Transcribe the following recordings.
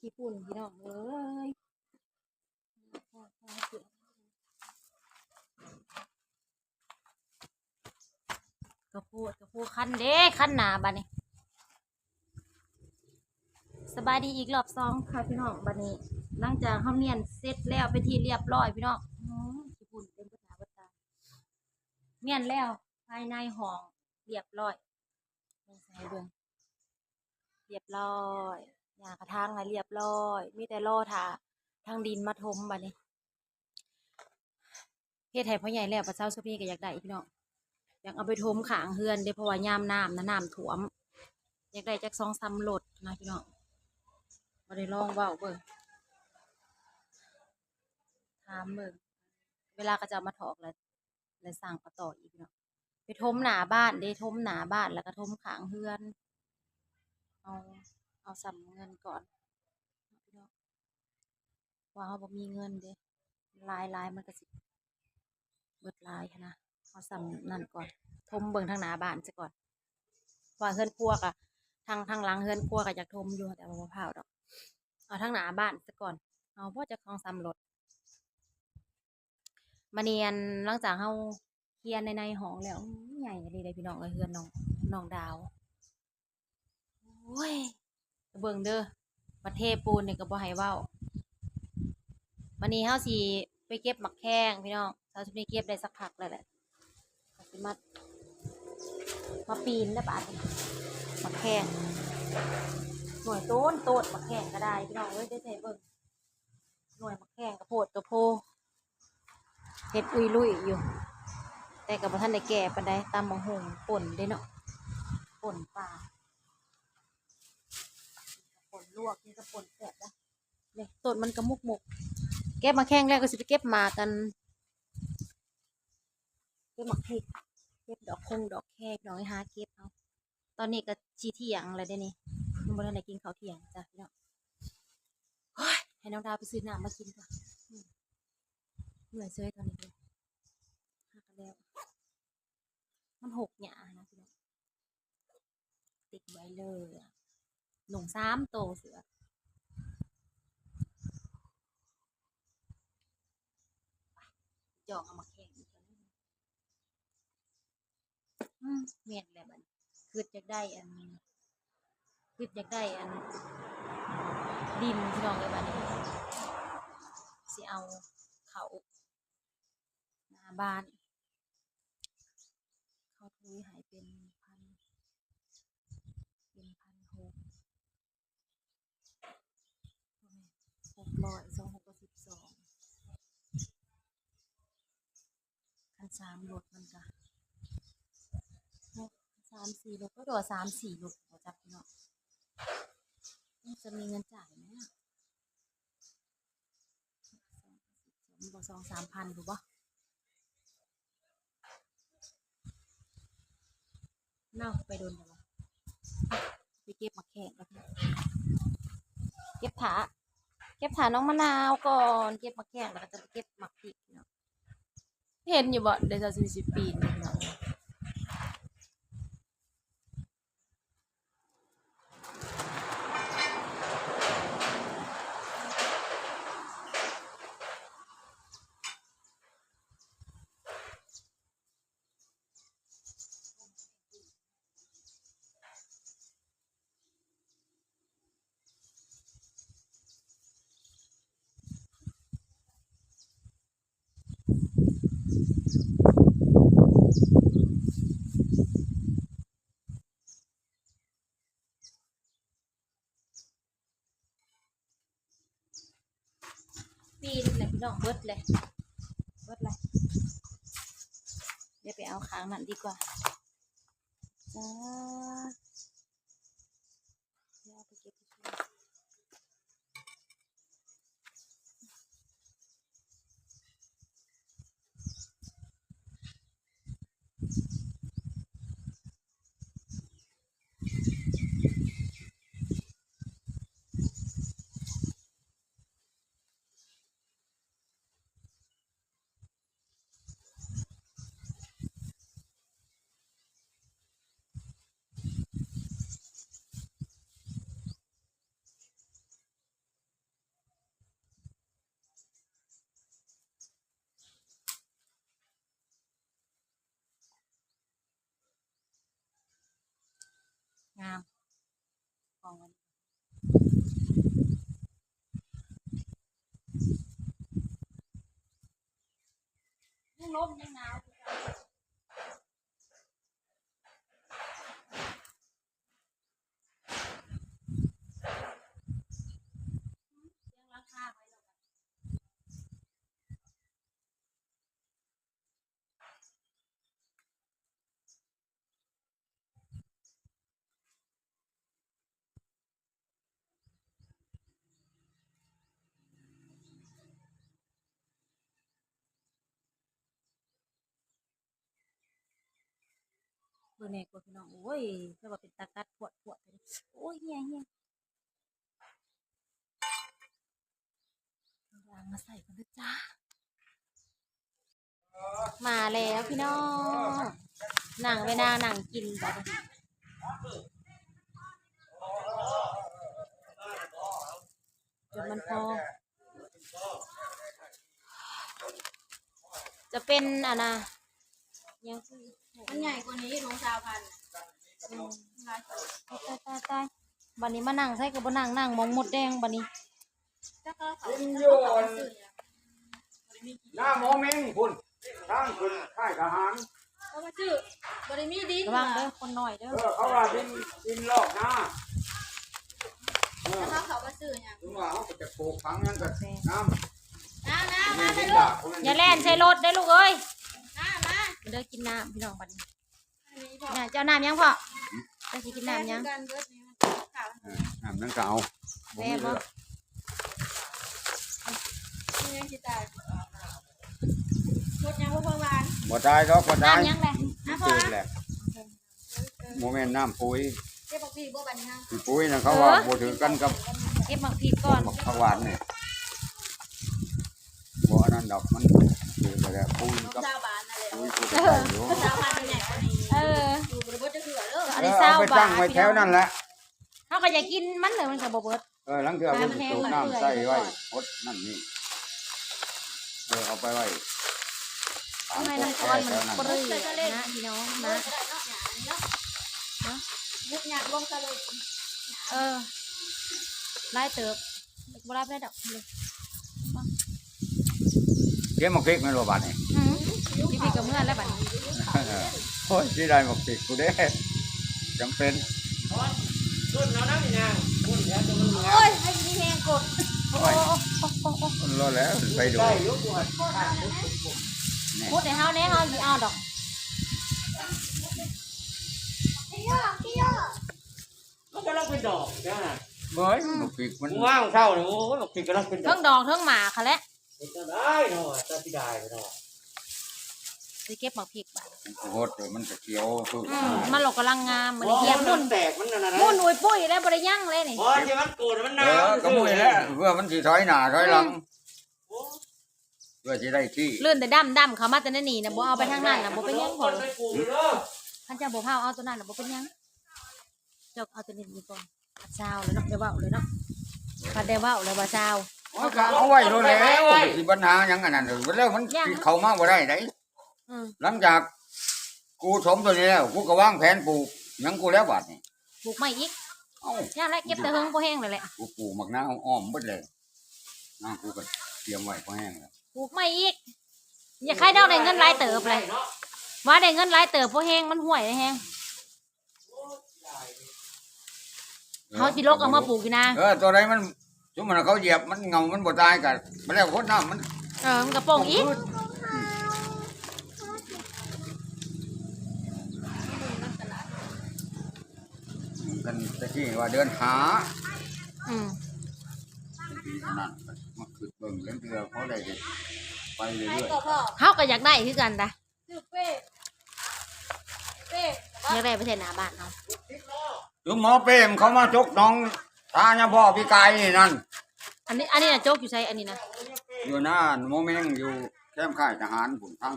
ขี้ปุ่นพี่น้องเอ้ยกระโพดกระโพดคันเด้คันหนาบัดนี้สบายดีอีกรอบสองค่ะพี่น้องบัดนี้ หลังจากเขาเมียนเสร็จแล้วไปที่เรียบร้อยพี่น้องขี้ปุ่นเต็มกระถาบตาเมียนแล้วภายในห้องเรียบร้อยเบิ่งใส่เบิ่งเรียบร้อย ยากระทางอะเรียบร้อย มีแต่รอถ่าทางดินมาถมบัดนี้เฮ็ดให้พ่อใหญ่แล้วพระเจ้าสุพีก็อยากได้พี่น้องอยากเอาไปถมขางเฮือนเด้เพราะว่ายามน้ำนะน้ำท่วม อยากได้จักสองสามรถนะพี่น้องมาได้ลองเว้าเบิ่งถามเบิ่งเวลาก็จะมาถอกแล้วแล้วสั่งก็ต่ออีกพี่น้องไปทมหนาบ้านเด้ทมหนาบ้านแล้วก็ทมขางเฮือนเอา เอาสำเงินก่อนว่าเราบ่มีเงินเด้ลายลายมันก็สิเบิดลายนะเอาสำนั่นก่อน ทมเบิ่งทางหน้าบ้านซะก่อน ว่าเฮือนครัวกะทางทางหลังเฮือนครัวก็อยากทมอยู่แต่ว่าบ่พร้าดอก เอาทางหน้าบ้านซะก่อน เอาพ่อจะคลองซ้ำรถมาเนียนหลังจากเฮาเคียร์ในในห้องแล้วใหญ่เลยเลยพี่น้องเอ้ยเฮือนน้องน้องดาวโอ้ย เบิ่งเด้อประเทศปูนเนี่ยก็บ่ให้เว้าวันนี้เฮาสิไปเก็บหมักแข้งพี่น้องเฮาสิไปเก็บได้สักพักแล้วแหละสิมามาปีนแล้วบาดหมักแข้งหน่วยโต้นโตดหมักแข้งก็ได้พี่น้องเอ้ยได้ใส่เบิ่งหน่วยหมักแข้งกระโพดกระโพเฮ็ดอุยลุยอยู่ แต่กับท่านได้แก่ปานใดตามมงหงป่นได้เนาะป่นปลา ลวกนี่ก็ป่นแสบนะเนี่ยต้นมันก็มุกมุกเก็บมาแข้งแรกก็สิไปเก็บมากันเก็บหมากพริกเก็บดอกคงดอกแคกดอกไอ้หาเก็บเอาตอนนี้ก็ชีเที่ยงอะไรได้นี่ยังบ่ทันได้กินข้าวเที่ยงจ้ะพี่น้องให้น้องดาวไปซื้อน้ำมากินก่อนเหนื่อยเซยตอนนี้เลยหากันแล้วมันหกหยานะพี่น้องติดไว้เลย หลงซ้ำโตเสือจองเอามาแข่งอีกแล้วนะอืมเมียนแหละบัดคือจะได้อันคือจะได้อัน ดินพี่น้องเลยบัดนี้สิเอาเขาหน้าบ้าน เขาทุยหาย เป็นพันหกหกร้อยสองหกสิบสองคัน สามรถมันก็สามสี่รถก็ตัวสามสี่รถหัวจับเนาะนี่จะมีเงินจ่ายไหมอะบอกสองสามพันถูกปะเน่าไปโดนอะไรไปเก็บมาแข่งกันเก็บถาเก็บถาน้องมะนาวก่อน เก็บมาแข่งแล้วก็จะไปเก็บหมักพริกเนาะ เห็นอยู่บ่เดี๋ยวจะสี่สิบปีนี่เนาะปีนเลยพี่น้องเบิดเลยเบิดเลยเดี๋ยวไปเอาค้างนั่นดีกว่าจ้า ของมันยังลมยังนาวยังราคาไว้แล้วกัน เบิ่งแน่กว่าพี่น้องโอ้ยจะว่าเป็นตากัดปวดปวดเลยโอ้ยเฮียเฮียเอายางมาใส่กันด้วยจ้ามาแล้วพี่น้องหนังไปนางหนังกินไปจนมันพอ จะเป็นอะนะยังคือ มันใหญ่กว่านี้ลงชาวพันธุ์อืมตายตายตายตายบันนี้มานั่งใส่กับบนั่งนั่งมองหมดแดงบันนี้ถ้าเขาเขากินโยเขานซื้อหน้าหมอเม้งคุณตั้งคุณค่ายทหาร เขามาซื้อบริมีดินระวังเด้อคนหน่อยเด้เอออเขาว่าดินดินลอกหน้าเออถ้าเขามาซื้อเนี่ยถึงว่าเขาก็จะปลูกฝังนั่นก็น้ำน้าน้ามีมาดิเลยลูนดากกอย่าแล่นใส่รถได้อลูกเอ้ยน้ามามา เด้อกินน้ำพี่น้องบัดนี้อันนี้บอกน่ะเจ้าน้ำยังพ่อจะสิกินน้ำยังกันเบิดนี่มันขาวเออน้ำนั่นก็เอาแม่บ่มันยังสิตายหมดยังบ่พอหวานบ่ได้ดอกบ่ได้น้ำยังเลยมันจืดแหละโมเมนต์น้ำปุ๋ยเจ็บบักพี่บ่บัดนี้ฮะปุ๋ยนะเขาว่าบ่ถือกันกับเก็บหมักพริกก่อนบักผักหวานนี่บ่อันนั้นดอกมันถือไปแล้วปุ๋ยลงกับ ชาวบ้านนั่นแหละปุ๋ยกูก็ได้อยู่ชาวพันธุ์มันใหญ่กว่านี้เอออยู่บริบทจะเถื่อเด้ออันเอนี้อเศร้าเอาไปบาตั้ทงไว้พี่แถน้วองนั่นแหละเขาก็อยากกินมันเลยมันก็บ่เบิดเออหลังเทื่อมันสูบน้ำใส่ไว้พดนั่นนี่เออเอาไปไว้ตามทำไมพวน้ำกก้อนแถมันวนั้นเปรี้ยนะพี่น้องนะนะก็ได้เนาะหยานี่เนาะเนาะยุบหยาลงซะเลยเออไล่เติบบ่รับได้ดอกเลยเดี๋ยวมาพริกไม่รู้บาทนี่อืม พี่พี่กับเมื่อนแล้วบัดนี้โอ้ยที่ได้มาพริกกูเด้จำเป็นโอ้ยให้มีแหงกดโอ้โอ้โอ้โอ้โอ้มันรอแล้วไปดูพูดให้เฮาแน่เฮาสิเอาดอกมันกำลังเป็นดอกจ้าเฮ้ยมาพริกมันมึงว่างเท่าเนี่ยโอ้ยบอกกินกำลังเป็นดอเทิกงดอกเทิงหมาค่ะแหละเป็นจะได้เนาะจะที่ได้เนาะ สิเก็บหมากพริกบัดโคตรมันจะเขียวคืออืมมันหลอกกำลังงามมันเพราะเหียบมัมุ่นนแตกมันนั่นนะมุ่นอุ้ยปุ้ยแล้วบ่ได้ยั่งเลยนี่เพราะที่มันโกรธมันเอหนาวอก็มุ่ยแล้วเพื่อมันสิถอยหน้าถอยหลังเพื่อสิได้ที่ลื่นแต่ดำดำเขามาแต่นั่นนี่นะบ่เอาไปทางนั้นน่ะบ่เป็นหยังพอไปปลูกเด้อคันเจ้าบ่เฮาเอาตัวนั้นน่ะบ่เป็นหยังเจ้าเอาตัวนี้นี่ก่อนอัดซาวเลยเนาะเดี๋ยวเว้าเลยเนาะคันได้เว้าเลยว่าซาวเอาก็เอาไว้โลดแล้วสิปัญหาหยังอันนั้นเด้อแล้วมันสิเข้ามาบ่ได้ไดอืม หลังจากกูสมตัวนี้แล้วกูก็วางแผนปลูกหยังกูแล้วบาดนี่ปลูกใหม่อีกเอ้าย่าแล้วเก็บแต่เฮิงบ่แห้งเลยแหละกูปลูกหมักน้าอ้อมเบิดเลยน้ากูก็เตรียมไว้พอแห้งแล้วปลูกใหม่อีก อย่าใครเดาได้เงินหลายเติบเลยเนาะว่าได้เงินหลายเติบบ่แห้งมันห่วยเลยแห้งเขาสิลกเอามาปลูกอยู่นะเออตัวใดมันสมมุติว่าเขาเหยียบมันเงามันบ่ตายกันมันแล้วคนน้ำมันเออมันกระโปรงอีก กันตะกี้ว่าเดินหาอืมปีนั้นมาขึ้นเบิ่งเล่นเรือเขาได้เด็ดไปเรื่ให้อยก็พ่อเฮาก็อยากได้คือกันตะซื้อเป้เป้อยากได้ประเทศหน้าบ้านเฮาๆถึงหมอเป้มเขามาจกน้องตาเนี่ยพ่อพี่กายนี่นั่น อันนี้อันนี้น่ะโจกอยู่ไสอันนี้นะอยู่หน้าโมเมงอยู่แคมป์ค่ายทหารผมทั้ง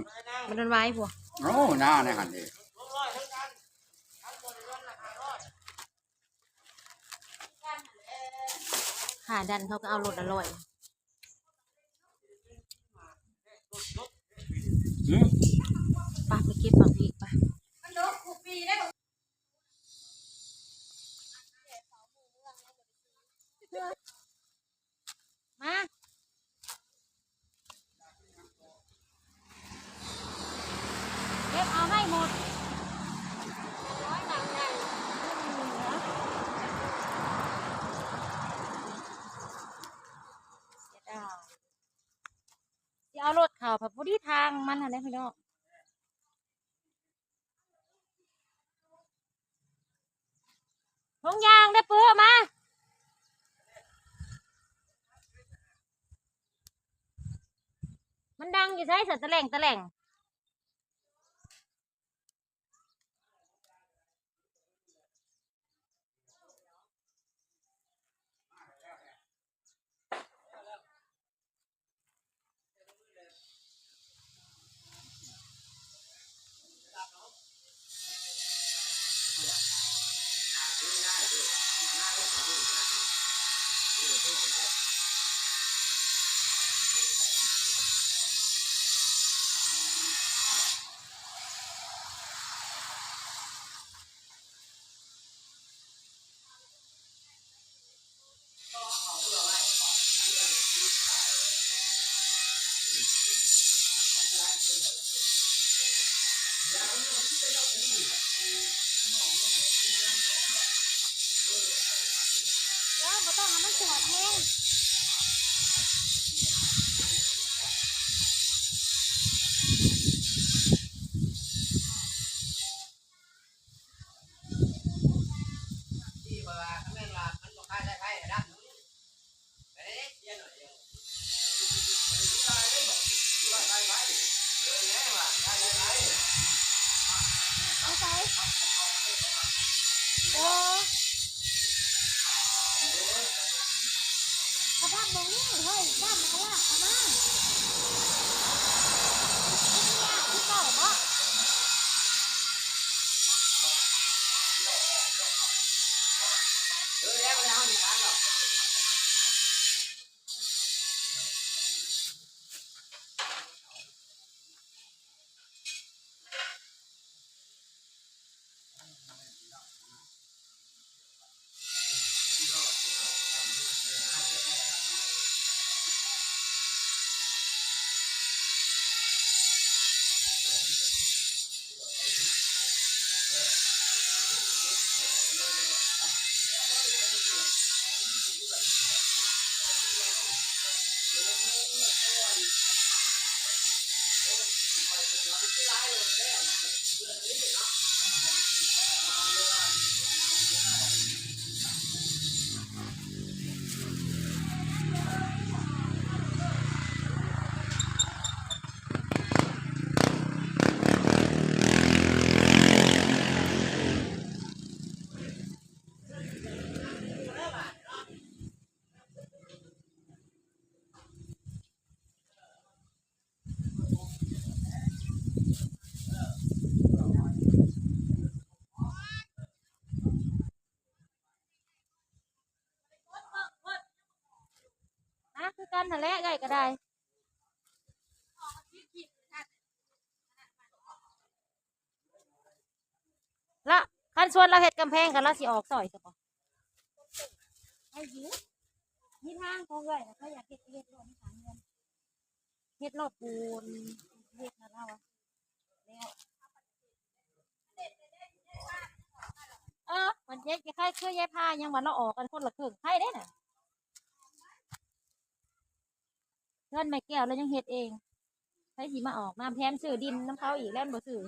มันโดนไว้พวกโอ้หน้าในหันเอง ขาดันเขาก็เอารถอร่อยหืมไปไปเก็บผักพริกไป มันโดนกูปีได้บ่ มาเก็บเอาให้หมด ร้อยหนังใหญ่ เสียดายสิเอารถเข่าผัดพอดีทาง มันอะไรพี่น้องทงยางได้เปื้อมามันดังอยู่ใช่สัตว์ตะแหล่งตะแหล่ง แล้วบ่ต้องให้มันสวดแห้ง ไปโอ้กระพักมองนี่เฮ้ยด้านมันก็ลากเอามาไม่ยากที่เก่าบ่เอ วันนั่นแหละไงก็ได้ละคันชวนเราเห็ดกำแพงกันเราสิออกซอยจะปะไอ้ยืดมีทางของเลยนะเขาอยากเห็ดเห็ดรถไม่ขายเงินเห็ดรถปูนเห็ดนะเราแล้วเออมันเย็ดจะค่ายเคยแย่ผ้ายังวันเราออกกันคนละครึ่งให้ได้น่ะ เพื่อนไม่แก้วแล้วยังเฮ็ดเองใช้สีมาออกน้ำแถมซื้อดินน้ำเขาอีกแล้วบ่ซื้อ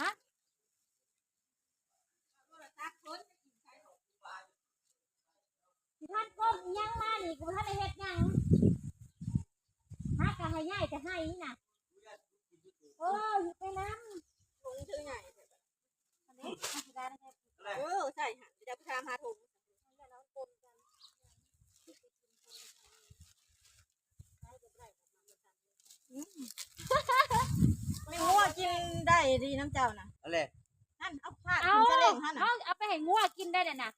ฮะสิท่านก้มอิหยังมานี่กูบ่ท่านได้เฮ็ดหยังฮะก็ให้ย่ายจะให้นี่น่ะโอ้ยอยู่ไปน้ถุงชื่อใหญ่ำอันนี้เอาสิได้นะเฮ็ดเออใช่ค่ะจะไปทำหาถุง ดีน้ำเจ้าน่ะเอาแหนั่นเอาผ้าเอาเอาเอาไปให้งัวกินได้เนี่ยนะ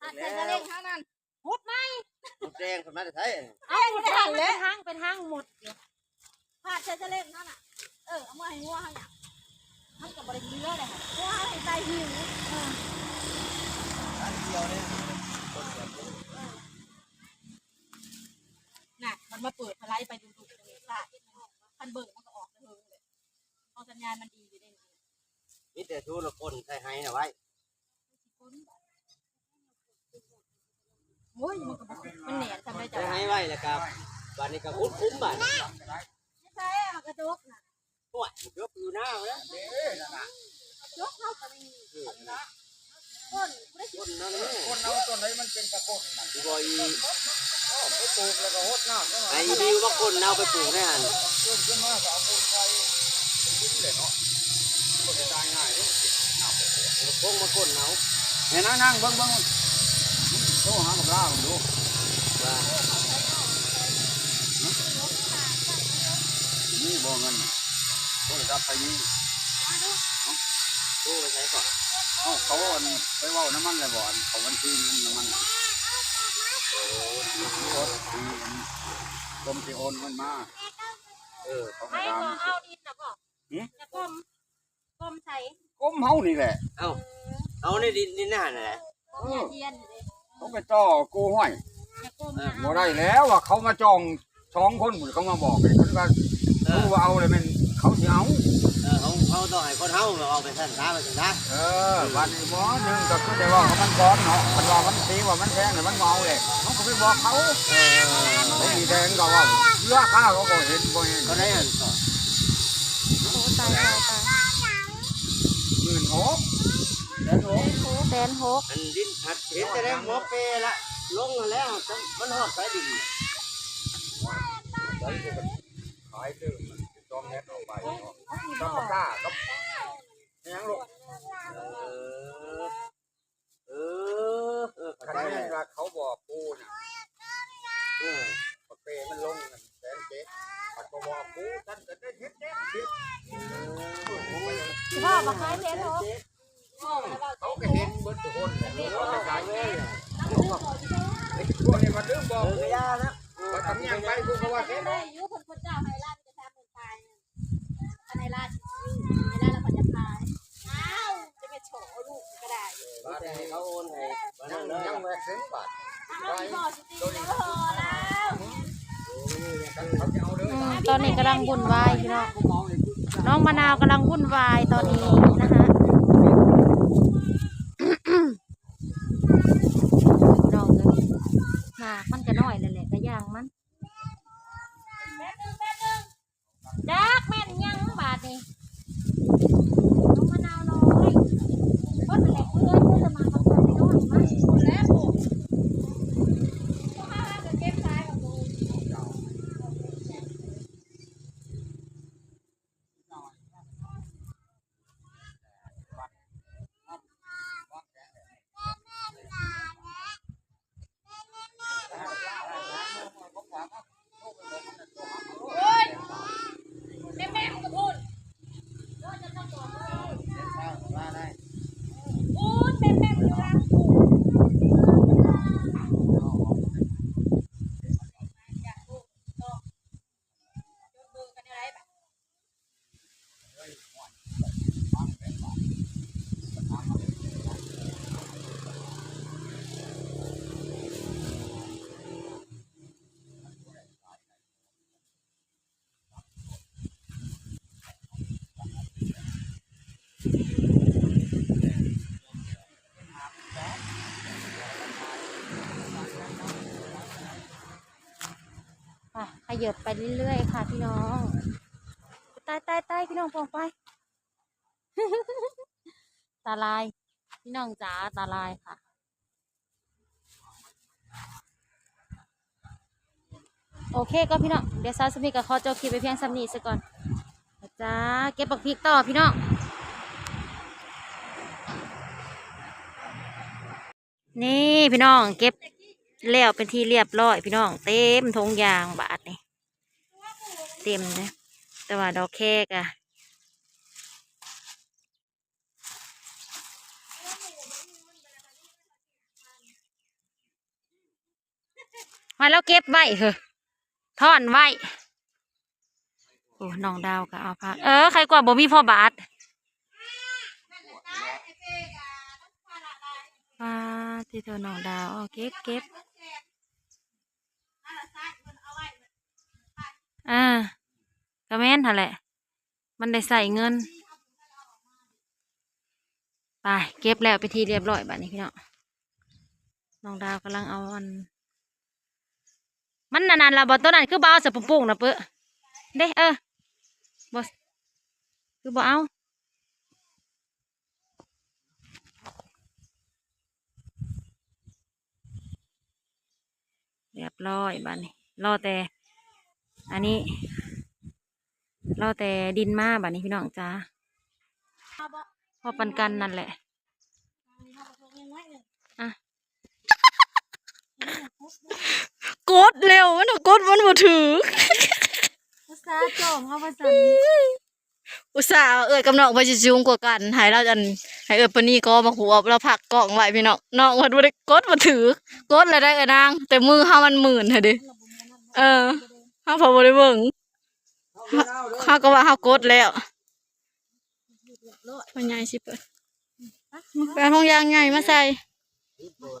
ผ้าใส่รเล่งเฮานั่นหุหมหมดแดงคนมาจะใช้เอาหมดทางเลยนทางเป็นห้างหมดผ้าใส่ระเล่งเฮาน่ะเออเอามาให้งัวเฮาเนี่ยเฮากับบริกินเลยเลยงัวให้ตายหิวเนเดียวเนี่ยมันมาเปิดพลายไปดูดูตรงนี้ค่ะคันเบิร์มันก็ออกเลยเอาสัญญาณมันดี อยู่ได้นี่แต่ชูละคนใส่ให้นะไว้โอ้ยมันก็มันเหนียนทำได้จ้ะใส่ให้ไว้แล้วครับวันนี้ก็คุ้มคุ้มบ้านไม่ใช่อะกระจกน่ะตัวเกือบอยู่หน้าแล้วเด้นั่นน่ะยกเข้ากันก้นไม่ได้คนนั่นเลยคนเอาตัวไหนมันเป็นกระปุกนั่นที่บอยเอาไปปลูกแล้วก็หดน้ำแล้วไอ้ดิวว่าคนเอาไปปลูกได้หัน ต้นขึ้นมาก็เอาปูนไฟกินเลยเนาะ ก็จะได้ง่ายเลยน้ำไปปลูกพงมาคนเอาเห็นนะนั่งเบิ่งเบิ่งโทรหากับล่าผมดูว่านี่บ่เงินน่ะโทรศัพท์ไปนี่ตู้ไปใช้ก่อนเอ้าเขาอันไปเว้าน้ำมันเลยบ่อันเขาวันที่นี่น้ำมันโอ้ที่ต้มที่โอนมันมาเออเขาก็ให้ตามก็เอาดินนะพ่อจะก้ม ก้มใส่ก้มเฮานี่แหละเอาเอาในดินนี่น่าน่ะแหละก้มเทียนอยู่เลยเขาไปจ่อกูห้อยจะก้มเนี่ยบ่ได้แล้วว่าเขามาจองสองคนหมดเขามาบอกเลยคนว่ารู้ว่าเอาเลยมันเขาสิเอาเออเขาเขาต้องให้คนเฮาเอาไปสั่นท้าไปสั่นท้าเออวันนี้บ่หนึงก็คือได้ว่าเขามันก้อนเนาะมันว่ามันสีว่ามันแพงเลยมันเมาเลยเขาก็ไปบอกเขาเออเขามีแดงก็ว่าราคาเขาก็เห็นบ่เห็นเขาได้หันก่อนโอ้ตายตายตาย หมื่นหกแสนหกแสนหกอันดินหัดเห็นแต่ได้หัวเปรละลงมาแล้วมันหอดสายดินใช้ก็มันขายตื้อมันจองเฮ็ดออกไปเนาะต้องกล้ากับยังลูกเออเออเออคันเข้าใจนี้แล้วว่าเขาบอกปูน่ะเออปากเปมันลงกัน พ่อมาขายเพชรเหรอเขาก็เห็นเบิดทุกคนเขาก็ขายเออไอ้พวกนี้มันลืมบอกเออก็ยาแล้วว่าทำยังไปพวกเขาว่าเฮ็ดได้ยุคนคนเจ้าไฮร้านจะทำเหมือนตายในร้านในร้านเราจะขายอ้าวจะไปโฉลูกก็ได้ บ้านให้เขาโอนให้บ้าน ยั นั้ ง นเลย ยังแหวกเส้นบาท เอาที่พ่อจริงๆแล้วพอแล้ว เขาจะเอาเลย อืมตอนนี้กำ ลังวุ่นวายพี่น้องน้องมะนาวกำลังวุ่นวายตอนนี้นะคะน้องเลยหนามันก็น้อยเลยแหละก็ย่างมัน แป๊บนึงแป๊บนึง ดักแม่นยังบาทนี่น้องมะนาวน้อยก็เป็นแหละเพื่อนเพื่อนจะมาประกวดน้อยมา คนแล้วผมพ่อห้าจะเก็บซ้ายกับกู โอ้ยแม่แม่ของกระพุนก็จะต้องบอกว่าโอ้ยแม่แม่อยู่ร้านกูอยากรู้ต่อจดเบอร์กันอะไรแบบ อะ ขยับไปเรื่อยๆค่ะพี่น้องตายตายตายพี่น้องพองไป ตาลาย พี่น้องจ๋าตาลายค่ะ โอเคก็พี่น้อง เดี๋ยวซาสมิกับขอจบคลิปไปเพียงสำนีซะก่อนจ้าเก็บปักพริกต่อพี่น้อง นี่พี่น้องเก็บแล้วเป็นที่เรียบร้อยพี่น้องเต็มทงยางบาทนี่เต็มเลยแต่ว่าดอกแคกอะมาแล้วเก็บไว้เหอะท่อนไว้โอ้น้องดาวก็เอาพักเออใครกว่าบ่มีพ่อบาท อ่าที่เธอน้องดาวเอเก็บเก็บอ่าก็แม่นหั่นแหละ มันได้ใส่เงิน ไปเก็บแล้วไปทีเรียบร้อยบัดนี้พี่น้องน้องดาวกำลังเอาอัน มันนานๆละบอตัวนั้นคือบ่เอาสะปุ่งปุ่งนะเปื้อเด้เออบอคือบ่เอา เรียบร้อยบัดนี้รอแต่ อันนี้รอแต่ดินมาบัดนี้พี่น้องจ้าพอปันกันนั่นแหละอะกดเร็วมันกดมันบ่ถือภาษาจอมเขาภาษา อุตส่าห์เอ่ยกับน้องไปสิจูงกว่ากันให้เราอันให้เอ่ยปานนี้ก็มาหัวเราผักกล่องไว้พี่น้องน้องมันบ่ได้กดบ่ถือกดแล้วได้เอ่ยนาง แต่มือเฮามันหมื่นเถอะดิเออเฮาพอบ่ได้เบิ่งเฮาก็ว่าเฮากดแล้วมันใหญ่สิเปิดไปเอาห้องยางใหญ่มาใส่เปิด